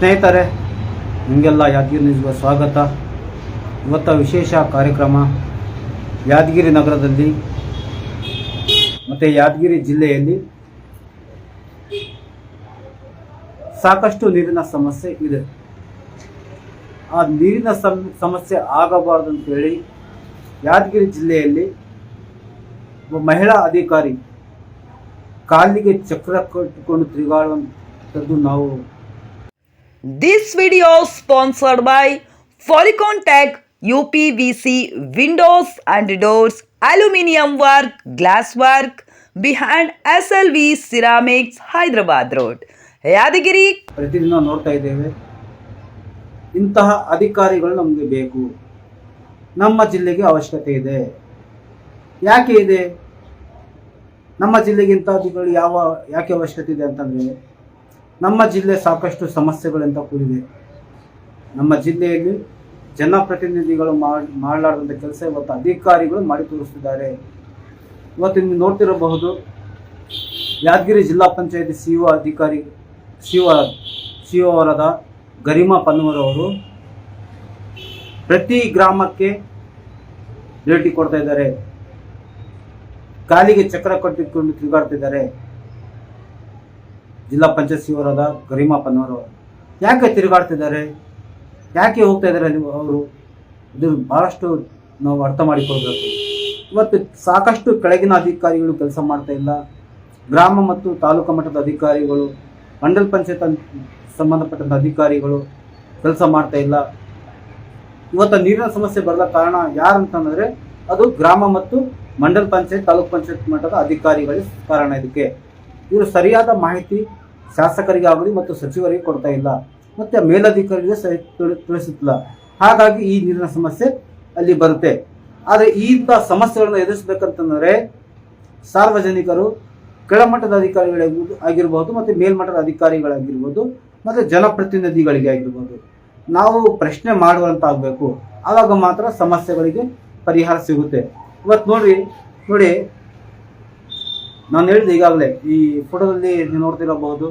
ಸ್ನೇಹಿತರೆ, ನಿಮಗೆಲ್ಲ ಯಾದಗಿರಿ ನ್ಯೂಸ್ಗೆ ಸ್ವಾಗತ. ಇವತ್ತ ವಿಶೇಷ ಕಾರ್ಯಕ್ರಮ ಯಾದಗಿರಿ ನಗರದಲ್ಲಿ ಮತ್ತು ಯಾದಗಿರಿ ಜಿಲ್ಲೆಯಲ್ಲಿ ಸಾಕಷ್ಟು ನೀರಿನ ಸಮಸ್ಯೆ ಇದೆ. ಆ ನೀರಿನ ಸಮ್ ಸಮಸ್ಯೆ ಆಗಬಾರ್ದು ಅಂತೇಳಿ ಯಾದಗಿರಿ ಜಿಲ್ಲೆಯಲ್ಲಿ ಮಹಿಳಾ ಅಧಿಕಾರಿ ಕಾಲಿಗೆ ಚಕ್ರ ಕಟ್ಟಿಕೊಂಡು ತಿರುಗಾಡುವಂಥದ್ದು ನಾವು This video sponsored by Folicon Tech UPVC windows and doors, aluminium work, glass work behind SLV Ceramics Hyderabad Road. Yadgir ಪ್ರತಿದಿನ ನೋಡ್ತಾ ಇದ್ದೇವೆ ಇಂತಹ ಅಧಿಕಾರಿಗಳು ನಮಗೆ ಬೇಕು ನಮ್ಮ ಜಿಲ್ಲೆಗೆ ಅವಶ್ಯಕತೆ ಇದೆ ಯಾಕೆ ಇದೆ ನಮ್ಮ ಜಿಲ್ಲೆಗೆ ಇಂಥ ಅಧಿಕಾರಿಗಳು ಯಾವ ಯಾಕೆ ಅವಶ್ಯಕತೆ ಇದೆ ಅಂತಂದರೆ ನಮ್ಮ ಜಿಲ್ಲೆ ಸಾಕಷ್ಟು ಸಮಸ್ಯೆಗಳಿಂದ ಕೂಡಿದೆ. ನಮ್ಮ ಜಿಲ್ಲೆಯಲ್ಲಿ ಜನಪ್ರತಿನಿಧಿಗಳು ಮಾಡಿ ಮಾಡಲಾರ್ದಂಥ ಕೆಲಸ ಇವತ್ತು ಅಧಿಕಾರಿಗಳು ಮಾಡಿ ತೋರಿಸ್ತಿದ್ದಾರೆ. ಇವತ್ತು ನೀವು ನೋಡ್ತಿರಬಹುದು, ಯಾದಗಿರಿ ಜಿಲ್ಲಾ ಪಂಚಾಯತಿ ಸಿ ಒ ಅಧಿಕಾರಿ, ಸಿ ಒ ಸಿ ಒ ಅವರಾದ ಗರಿಮಾ ಪನ್ವರವರು ಪ್ರತಿ ಗ್ರಾಮಕ್ಕೆ ಭೇಟಿ ಕೊಡ್ತಾ ಇದ್ದಾರೆ. ಕಾಲಿಗೆ ಚಕ್ರ ಕಟ್ಟಿಕೊಂಡು ತಿರುಗಾಡ್ತಿದ್ದಾರೆ. ಜಿಲ್ಲಾ ಪಂಚಾಯತ್ ಸಿ ಅವರಾದ ಗರಿಮಾ ಪನ್ವರವರು ಯಾಕೆ ತಿರುಗಾಡ್ತಿದ್ದಾರೆ? ಯಾಕೆ ಹೋಗ್ತಾ ಇದ್ದಾರೆ ನೀವು ಅವರು? ಇದು ಭಾಳಷ್ಟು ನಾವು ಅರ್ಥ ಮಾಡಿಕೊಳ್ಬೇಕು. ಇವತ್ತು ಸಾಕಷ್ಟು ಕೆಳಗಿನ ಅಧಿಕಾರಿಗಳು ಕೆಲಸ ಮಾಡ್ತಾ ಇಲ್ಲ. ಗ್ರಾಮ ಮತ್ತು ತಾಲೂಕು ಮಟ್ಟದ ಅಧಿಕಾರಿಗಳು, ಮಂಡಲ ಪಂಚಾಯತ್ ಸಂಬಂಧಪಟ್ಟಂಥ ಅಧಿಕಾರಿಗಳು ಕೆಲಸ ಮಾಡ್ತಾ ಇಲ್ಲ. ಇವತ್ತು ನೀರಿನ ಸಮಸ್ಯೆ ಬರದ ಕಾರಣ ಯಾರಂತಂದರೆ ಅದು ಗ್ರಾಮ ಮತ್ತು ಮಂಡಲ್ ಪಂಚಾಯತ್, ತಾಲೂಕ್ ಪಂಚಾಯತ್ ಮಟ್ಟದ ಅಧಿಕಾರಿಗಳೇ ಕಾರಣ ಇದಕ್ಕೆ. ಇವರು ಸರಿಯಾದ ಮಾಹಿತಿ ಶಾಸಕರಿಗೆ ಆಗಲಿ ಮತ್ತು ಸಚಿವರಿಗೆ ಕೊಡ್ತಾ ಇಲ್ಲ. ಮತ್ತು ಮೇಲಧಿಕಾರಿಗೆ ತಿಳಿ- ತಿಳಿಸುತ್ತಿಲ್ಲ. ಹಾಗಾಗಿ ಈ ನೀರಿನ ಸಮಸ್ಯೆ ಅಲ್ಲಿ ಬರುತ್ತೆ. ಆದರೆ ಇಂಥ ಸಮಸ್ಯೆಗಳನ್ನು ಎದುರಿಸಬೇಕಂತಂದರೆ ಸಾರ್ವಜನಿಕರು ಕೆಳಮಟ್ಟದ ಅಧಿಕಾರಿಗಳಾಗಿರ್ಬೋದು, ಆಗಿರ್ಬೋದು ಮತ್ತು ಮೇಲ್ಮಟ್ಟದ ಅಧಿಕಾರಿಗಳಾಗಿರ್ಬೋದು, ಮತ್ತು ಜನಪ್ರತಿನಿಧಿಗಳಿಗೆ ಆಗಿರ್ಬೋದು. ನಾವು ಪ್ರಶ್ನೆ ಮಾಡುವಂತಾಗಬೇಕು. ಆವಾಗ ಮಾತ್ರ ಸಮಸ್ಯೆಗಳಿಗೆ ಪರಿಹಾರ ಸಿಗುತ್ತೆ. ಇವತ್ತು ನೋಡಿ ನೋಡಿ ನಾನು ಹೇಳಿದೆ ಈಗಾಗಲೇ, ಈ ಫೋಟೋದಲ್ಲಿ ನೀವು ನೋಡ್ತಿರಬಹುದು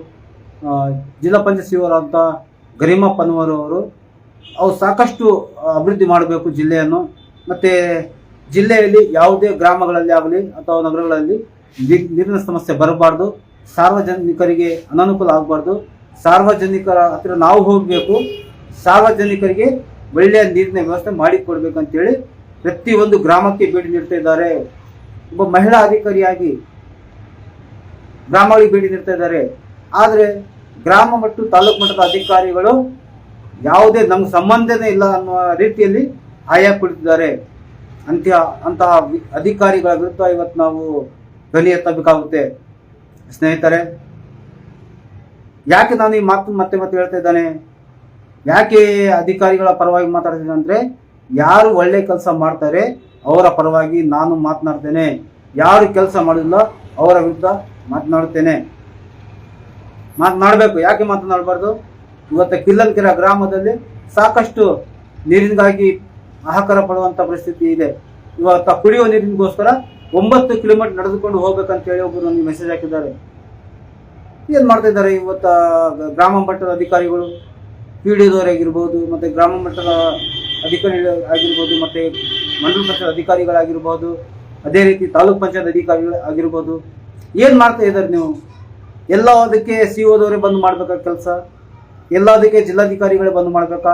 ಜಿಲ್ಲಾ ಪಂಚಾಯತ್ ಸಿಇಒರಾದಂಥ ಗರಿಮಾ ಪನ್ವರ್ ಅವರು, ಅವ್ರು ಸಾಕಷ್ಟು ಅಭಿವೃದ್ಧಿ ಮಾಡಬೇಕು ಜಿಲ್ಲೆಯನ್ನು, ಮತ್ತು ಜಿಲ್ಲೆಯಲ್ಲಿ ಯಾವುದೇ ಗ್ರಾಮಗಳಲ್ಲಿ ಆಗಲಿ ಅಥವಾ ನಗರಗಳಲ್ಲಿ ನೀರ್- ನೀರಿನ ಸಮಸ್ಯೆ ಬರಬಾರ್ದು, ಸಾರ್ವಜನಿಕರಿಗೆ ಅನಾನುಕೂಲ ಆಗಬಾರ್ದು, ಸಾರ್ವಜನಿಕರ ಹತ್ತಿರ ನಾವು ಹೋಗಬೇಕು, ಸಾರ್ವಜನಿಕರಿಗೆ ಒಳ್ಳೆಯ ನೀರಿನ ವ್ಯವಸ್ಥೆ ಮಾಡಿಕೊಡ್ಬೇಕಂತೇಳಿ ಪ್ರತಿಯೊಂದು ಗ್ರಾಮಕ್ಕೆ ಭೇಟಿ ನೀಡ್ತಾ ಇದ್ದಾರೆ. ಒಬ್ಬ ಮಹಿಳಾ ಅಧಿಕಾರಿಯಾಗಿ ಗ್ರಾಮಗಳಿಗೆ ಭೇಟಿ ನೀಡ್ತಾ ಇದ್ದಾರೆ. ಆದರೆ ಗ್ರಾಮ ಮತ್ತು ತಾಲೂಕು ಮಟ್ಟದ ಅಧಿಕಾರಿಗಳು ಯಾವುದೇ ನಮ್ಗೆ ಸಂಬಂಧನೇ ಇಲ್ಲ ಅನ್ನುವ ರೀತಿಯಲ್ಲಿ ಆಯಾ ಕುಳಿತಿದ್ದಾರೆ. ಅಂತ್ಯ, ಅಂತಹ ಅಧಿಕಾರಿಗಳ ವಿರುದ್ಧ ಇವತ್ತು ನಾವು ಧ್ವನಿ ಎತ್ತಬೇಕಾಗುತ್ತೆ. ಸ್ನೇಹಿತರೆ, ಯಾಕೆ ನಾನು ಈ ಮಾತು ಮತ್ತೆ ಮತ್ತೆ ಹೇಳ್ತಾ ಇದ್ದಾನೆ? ಯಾಕೆ ಅಧಿಕಾರಿಗಳ ಪರವಾಗಿ ಮಾತಾಡ್ತೀನಿ ಅಂದರೆ, ಯಾರು ಒಳ್ಳೆ ಕೆಲಸ ಮಾಡ್ತಾರೆ, ಅವರ ಪರವಾಗಿ ನಾನು ಮಾತನಾಡ್ತೇನೆ. ಯಾರು ಕೆಲಸ ಮಾಡಿಲ್ಲ ಅವರ ವಿರುದ್ಧ ಮಾತನಾಡುತ್ತೇನೆ. ಮಾತನಾಡಬೇಕು. ಯಾಕೆ ಮಾತನಾಡಬಾರ್ದು? ಇವತ್ತು ಕಿಲ್ಲನ್ಕೆರೆ ಗ್ರಾಮದಲ್ಲಿ ಸಾಕಷ್ಟು ನೀರಿನಗಾಗಿ ಆಹಾಕಾರ ಪಡುವಂಥ ಪರಿಸ್ಥಿತಿ ಇದೆ. ಇವತ್ತು ಕುಡಿಯುವ ನೀರಿನಗೋಸ್ಕರ ಒಂಬತ್ತು ಕಿಲೋಮೀಟರ್ ನಡೆದುಕೊಂಡು ಹೋಗ್ಬೇಕಂತೇಳಿ ಒಬ್ಬರು ನನಗೆ ಮೆಸೇಜ್ ಹಾಕಿದ್ದಾರೆ. ಏನು ಮಾಡ್ತಾ ಇದ್ದಾರೆ ಇವತ್ತು ಗ್ರಾಮ ಮಟ್ಟದ ಅಧಿಕಾರಿಗಳು? ಪಿ ಡಿ ಆಗಿರ್ಬೋದು, ಮತ್ತು ಗ್ರಾಮ ಮಟ್ಟದ ಅಧಿಕಾರಿ ಆಗಿರ್ಬೋದು ಮತ್ತು ಮಂಡಲ ಮಟ್ಟದ ಅಧಿಕಾರಿಗಳಾಗಿರ್ಬೋದು ಅದೇ ರೀತಿ ತಾಲೂಕ್ ಪಂಚಾಯತ್ ಅಧಿಕಾರಿಗಳು ಆಗಿರ್ಬೋದು. ಏನು ಮಾಡ್ತಾ ಇದ್ದಾರೆ ನೀವು? ಎಲ್ಲ ಅದಕ್ಕೆ ಸಿ ಓದವರೇ ಬಂದು ಮಾಡ್ಬೇಕಾ ಕೆಲಸ? ಎಲ್ಲದಕ್ಕೆ ಜಿಲ್ಲಾಧಿಕಾರಿಗಳೇ ಬಂದು ಮಾಡಬೇಕಾ?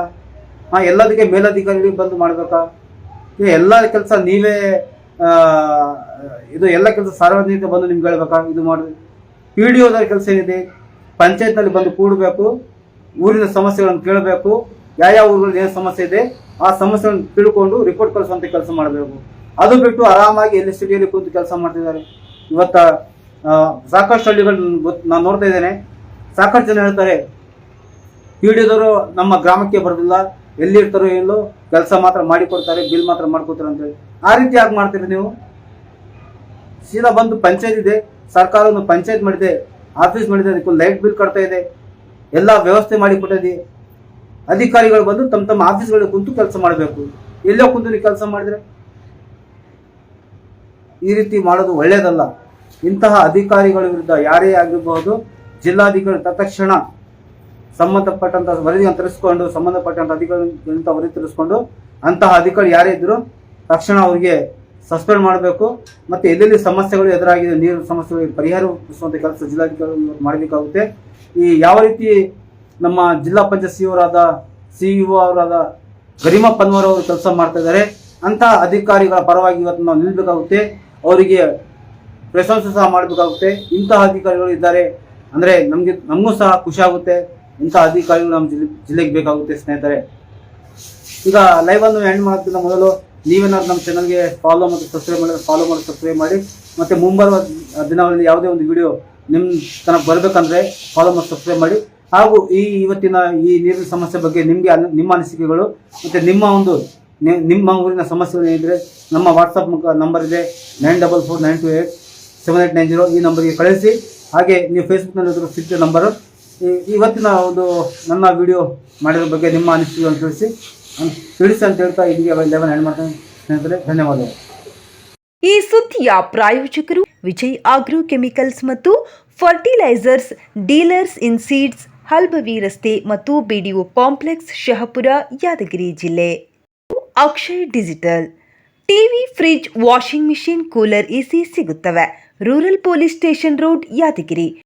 ಹಾಂ, ಎಲ್ಲದಕ್ಕೆ ಮೇಲಧಿಕಾರಿಗಳಿಗೆ ಬಂದು ಮಾಡಬೇಕಾ? ಎಲ್ಲ ಕೆಲಸ ನೀವೇ ಇದು ಎಲ್ಲ ಕೆಲಸ ಸಾರ್ವಜನಿಕ ಬಂದು ನಿಮ್ಗೆ ಹೇಳ್ಬೇಕಾ? ಇದು ಮಾಡಿ ಪಿ ಡಿ ಓದವ್ರ ಕೆಲಸ ಏನಿದೆ? ಪಂಚಾಯತ್ನಲ್ಲಿ ಬಂದು ಕೂಡಬೇಕು. ಊರಿನ ಸಮಸ್ಯೆಗಳನ್ನು ಕೇಳಬೇಕು. ಯಾವ ಊರುಗಳಲ್ಲಿ ಏನು ಸಮಸ್ಯೆ ಇದೆ, ಆ ಸಮಸ್ಯೆಗಳನ್ನು ತಿಳ್ಕೊಂಡು ರಿಪೋರ್ಟ್ ಕಳಿಸುವಂಥ ಕೆಲಸ ಮಾಡಬೇಕು. ಅದು ಬಿಟ್ಟು ಆರಾಮಾಗಿ ಎಲ್ಲಿ ಸಿಟಿಯಲ್ಲಿ ಕೂತು ಕೆಲಸ ಮಾಡ್ತಿದ್ದಾರೆ. ಇವತ್ತ ಸಾಕಷ್ಟು ಹಳ್ಳಿಗಳು ನಾನು ನೋಡ್ತಾ ಇದ್ದೇನೆ. ಸಾಕಷ್ಟು ಜನ ಹೇಳ್ತಾರೆ ಪೀಡಿದವರು ನಮ್ಮ ಗ್ರಾಮಕ್ಕೆ ಬರೋದಿಲ್ಲ. ಎಲ್ಲಿ ಇರ್ತಾರೋ ಎಲ್ಲೋ ಕೆಲಸ ಮಾತ್ರ ಮಾಡಿಕೊಡ್ತಾರೆ, ಬಿಲ್ ಮಾತ್ರ ಮಾಡ್ಕೊತಾರೆ ಅಂತೇಳಿ ಆ ರೀತಿ ಯಾಕೆ ಮಾಡ್ತೀರಿ ನೀವು? ಸೀದಾ ಬಂದು ಪಂಚಾಯತ್ ಇದೆ ಸರ್ಕಾರ ಒಂದು ಪಂಚಾಯತ್ ಮಾಡಿದೆ, ಆಫೀಸ್ ಮಾಡಿದೆ, ಅದಕ್ಕೆ ಲೈಟ್ ಬಿಲ್ ಕಟ್ತಾ ಇದೆ, ಎಲ್ಲ ವ್ಯವಸ್ಥೆ ಮಾಡಿ ಕೊಟ್ಟಿದೆ. ಅಧಿಕಾರಿಗಳು ಬಂದು ತಮ್ಮ ತಮ್ಮ ಆಫೀಸ್ಗಳಿಗೆ ಕುಂತು ಕೆಲಸ ಮಾಡಬೇಕು. ಎಲ್ಲೋ ಕುಂತು ಕೆಲಸ ಮಾಡಿದ್ರೆ ಈ ರೀತಿ ಮಾಡೋದು ಒಳ್ಳೆಯದಲ್ಲ ಇಂತಹ ಅಧಿಕಾರಿಗಳ ವಿರುದ್ಧ ಯಾರೇ ಆಗಿರಬಹುದು ಜಿಲ್ಲಾಧಿಕಾರಿ ತತ್ಕ್ಷಣ ಸಂಬಂಧಪಟ್ಟಂತ ವರದಿಯನ್ನು ತರಿಸ್ಕೊಂಡು ಸಂಬಂಧಪಟ್ಟಂತ ಅಧಿಕಾರಿಗಳಿಂದ ವರದಿ ತರಿಸ್ಕೊಂಡು ಅಂತಹ ಅಧಿಕಾರಿ ಯಾರೇ ಇದ್ರು ತಕ್ಷಣ ಅವರಿಗೆ ಸಸ್ಪೆಂಡ್ ಮಾಡಬೇಕು. ಮತ್ತೆ ಎಲ್ಲೆಲ್ಲಿ ಸಮಸ್ಯೆಗಳು ಎದುರಾಗಿದೆ ನೀರಿನ ಸಮಸ್ಯೆಗಳಿಗೆ ಪರಿಹಾರ ಒದಗಿಸುವಂತ ಕೆಲಸ ಜಿಲ್ಲಾಧಿಕಾರಿ ಮಾಡಬೇಕಾಗುತ್ತೆ ಈ ಯಾವ ರೀತಿ ನಮ್ಮ ಜಿಲ್ಲಾ ಪಂಚಾಯತ್ ಸಿಇಒರಾದ ಸಿಇಒ ಅವರಾದ ಗರಿಮಾ ಪನ್ವರ್ ಅವರು ಕೆಲಸ ಮಾಡ್ತಾ ಇದ್ದಾರೆ, ಅಂತಹ ಅಧಿಕಾರಿಗಳ ಪರವಾಗಿ ಇವತ್ತು ನಾವು ನಿಲ್ಬೇಕಾಗುತ್ತೆ. ಅವರಿಗೆ ಪ್ರಶಂಸೆ ಸಹ ಮಾಡಬೇಕಾಗುತ್ತೆ. ಇಂತಹ ಅಧಿಕಾರಿಗಳು ಇದ್ದಾರೆ. ಅಂದರೆ ನಮಗೆ, ನಮಗೂ ಸಹ ಖುಷಿ ಆಗುತ್ತೆ. ಇಂಥ ಅಧಿಕಾರಿಗಳು ನಮ್ಮ ಜಿಲ್ಲೆ ಜಿಲ್ಲೆಗೆ ಬೇಕಾಗುತ್ತೆ ಸ್ನೇಹಿತರೆ. ಈಗ ಲೈವ್ ಅನ್ನು ಎಂಡ್ ಮಾಡೋದಕ್ಕಿಂತ ಮೊದಲು ನೀವೇನಾದ್ರು ನಮ್ಮ ಚಾನಲ್ಗೆ ಫಾಲೋ ಮತ್ತು ಸಬ್ಸ್ಕ್ರೈಬ್ ಮಾಡಿದ್ರೆ ಫಾಲೋ ಮಾಡಿ ಸಬ್ಸ್ಕ್ರೈಬ್ ಮಾಡಿ. ಮತ್ತು ಮುಂಬರುವ ದಿನಗಳಲ್ಲಿ ಯಾವುದೇ ಒಂದು ವಿಡಿಯೋ ನಿಮ್ಮ ತನಕ ಬರಬೇಕಂದ್ರೆ ಫಾಲೋ ಮತ್ತು ಸಬ್ಸ್ಕ್ರೈಬ್ ಮಾಡಿ. ಹಾಗೂ ಈ ಇವತ್ತಿನ ಈ ನೀರಿನ ಸಮಸ್ಯೆ ಬಗ್ಗೆ ನಿಮಗೆ ನಿಮ್ಮ ಅನಿಸಿಕೆಗಳು ಮತ್ತು ನಿಮ್ಮ ಒಂದು ನಿಮ್ಮ ಊರಿನ ಸಮಸ್ಯೆ ಏನಿದ್ರೆ ನಮ್ಮ ವಾಟ್ಸಪ್ ಮುಖ ನಂಬರ್ ಇದೆ nine double four nine two eight seven eight nine zero ಈ ನಂಬರ್ಗೆ ಕಳಿಸಿ. ಹಾಗೆ ನೀವು ಫೇಸ್ಬುಕ್ನಲ್ಲಿ ಸಿಗ್ತ ನಂಬರು ಇವತ್ತಿನ ಒಂದು ನನ್ನ ವಿಡಿಯೋ ಮಾಡಿರೋ ಬಗ್ಗೆ ನಿಮ್ಮ ಅನಿಸಿಕೆಗಳನ್ನು ತಿಳಿಸಿ. ತಿಳಿಸಿ ಅಂತ ಹೇಳ್ತಾ ಇಲ್ಲಿಗೆ ಲೆವೆನ್ ಹ್ಯಾಂಡ್ ಮಾಡ್ತೇನೆ. ಸ್ನೇಹಿತರೆ, ಧನ್ಯವಾದಗಳು. ಈ ಸುದ್ದಿಯ ಪ್ರಾಯೋಜಕರು ವಿಜಯ್ ಆಗ್ರೋ ಕೆಮಿಕಲ್ಸ್ ಮತ್ತು ಫರ್ಟಿಲೈಸರ್ಸ್, ಡೀಲರ್ಸ್ ಇನ್ ಸೀಡ್ಸ್, ಹಲ್ಬವಿ ರಸ್ತೆ ಮತ್ತು ಬಿಡಿಒ ಕಾಂಪ್ಲೆಕ್ಸ್ ಶಹಪುರ ಯಾದಗಿರಿ ಜಿಲ್ಲೆ. Akshay Digital. TV fridge washing machine cooler AC ಸಿಗುತ್ತವೆ. Rural police station road Yadgiri.